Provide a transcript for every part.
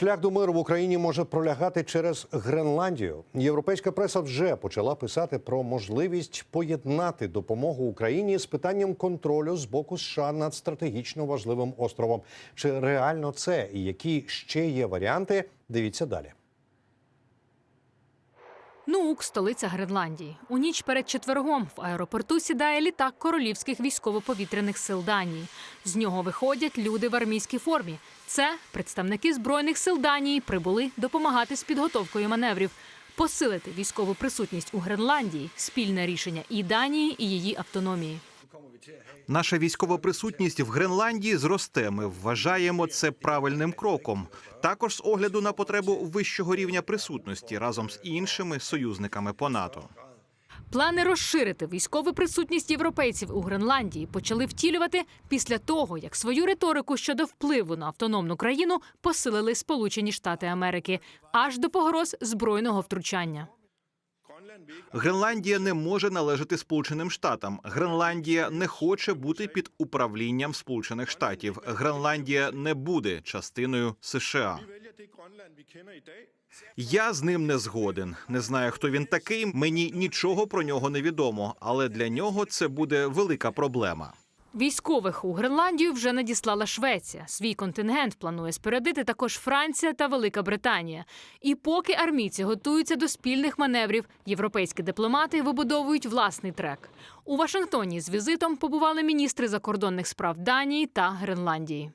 Шлях до миру в Україні може пролягати через Гренландію. Європейська преса вже почала писати про можливість поєднати допомогу Україні з питанням контролю з боку США над стратегічно важливим островом. Чи реально це і які ще є варіанти? Дивіться далі. Нуук – столиця Гренландії. У ніч перед четвергом в аеропорту сідає літак королівських військово-повітряних сил Данії. З нього виходять люди в армійській формі. Це представники збройних сил Данії прибули допомагати з підготовкою маневрів. Посилити військову присутність у Гренландії спільне рішення і Данії, і її автономії. Наша військова присутність в Гренландії зросте. Ми вважаємо це правильним кроком. Також з огляду на потребу вищого рівня присутності разом з іншими союзниками по НАТО. Плани розширити військову присутність європейців у Гренландії почали втілювати після того, як свою риторику щодо впливу на автономну країну посилили Сполучені Штати Америки аж до погроз збройного втручання. Гренландія не може належати Сполученим Штатам. Гренландія не хоче бути під управлінням Сполучених Штатів. Гренландія не буде частиною США. Я з ним не згоден. Не знаю, хто він такий. Мені нічого про нього не відомо, але для нього це буде велика проблема. Військових у Гренландію вже надіслала Швеція. Свій контингент планує спорядити також Франція та Велика Британія. І поки армійці готуються до спільних маневрів, європейські дипломати вибудовують власний трек. У Вашингтоні з візитом побували міністри закордонних справ Данії та Гренландії.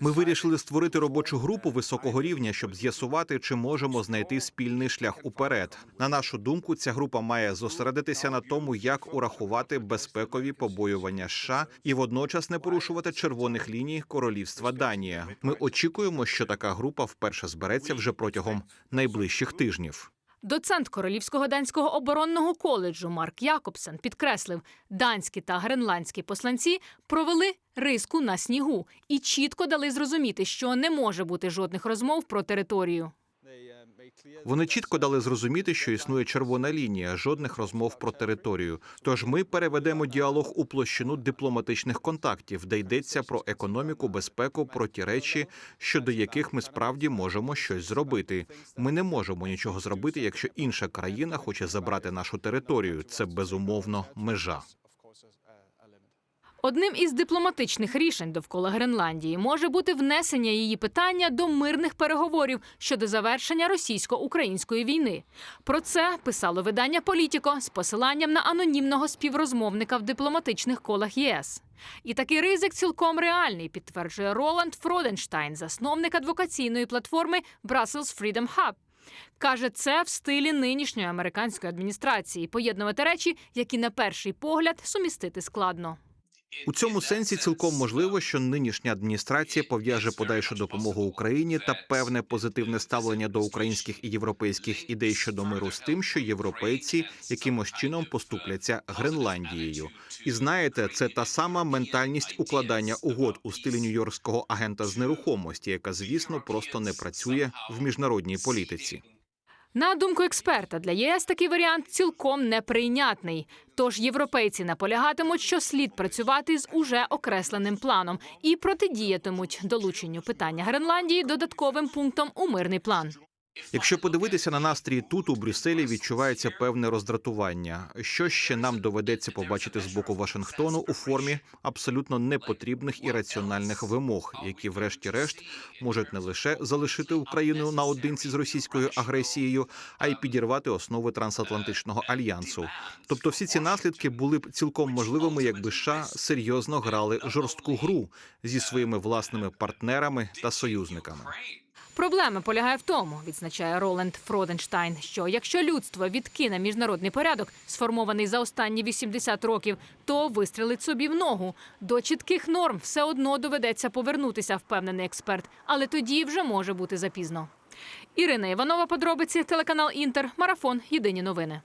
Ми вирішили створити робочу групу високого рівня, щоб з'ясувати, чи можемо знайти спільний шлях уперед. На нашу думку, ця група має зосередитися на тому, як урахувати безпекові побоювання США і водночас не порушувати червоних ліній королівства Данія. Ми очікуємо, що така група вперше збереться вже протягом найближчих тижнів. Доцент Королівського данського оборонного коледжу Марк Якобсен підкреслив, данські та гренландські посланці провели риску на снігу і чітко дали зрозуміти, що не може бути жодних розмов про територію. Вони чітко дали зрозуміти, що існує червона лінія, жодних розмов про територію. Тож ми переведемо діалог у площину дипломатичних контактів, де йдеться про економіку, безпеку, про ті речі, щодо яких ми справді можемо щось зробити. Ми не можемо нічого зробити, якщо інша країна хоче забрати нашу територію. Це безумовно межа. Одним із дипломатичних рішень довкола Гренландії може бути внесення її питання до мирних переговорів щодо завершення російсько-української війни. Про це писало видання Політіко з посиланням на анонімного співрозмовника в дипломатичних колах ЄС. І такий ризик цілком реальний, підтверджує Роланд Фроденштайн, засновник адвокаційної платформи Brussels Freedom Hub. Каже, це в стилі нинішньої американської адміністрації поєднувати речі, які на перший погляд сумістити складно. У цьому сенсі цілком можливо, що нинішня адміністрація пов'яже подальшу допомогу Україні та певне позитивне ставлення до українських і європейських ідей щодо миру з тим, що європейці якимось чином поступляться Гренландією. І знаєте, це та сама ментальність укладання угод у стилі нью-йоркського агента з нерухомості, яка, звісно, просто не працює в міжнародній політиці. На думку експерта, для ЄС такий варіант цілком неприйнятний. Тож європейці наполягатимуть, що слід працювати з уже окресленим планом і протидіятимуть долученню питання Гренландії додатковим пунктом у мирний план. Якщо подивитися на настрій тут у Брюсселі, відчувається певне роздратування. Що ще нам доведеться побачити з боку Вашингтону у формі абсолютно непотрібних і раціональних вимог, які, врешті-решт, можуть не лише залишити Україну наодинці з російською агресією, а й підірвати основи трансатлантичного альянсу. Тобто, всі ці наслідки були б цілком можливими, якби США серйозно грали жорстку гру зі своїми власними партнерами та союзниками. Проблема полягає в тому, відзначає Роланд Фроденштайн, що якщо людство відкине міжнародний порядок, сформований за останні 80 років, то вистрілить собі в ногу. До чітких норм все одно доведеться повернутися, впевнений експерт, але тоді вже може бути запізно. Ірина Іванова, подробиці, телеканал Інтер, марафон. Єдині новини.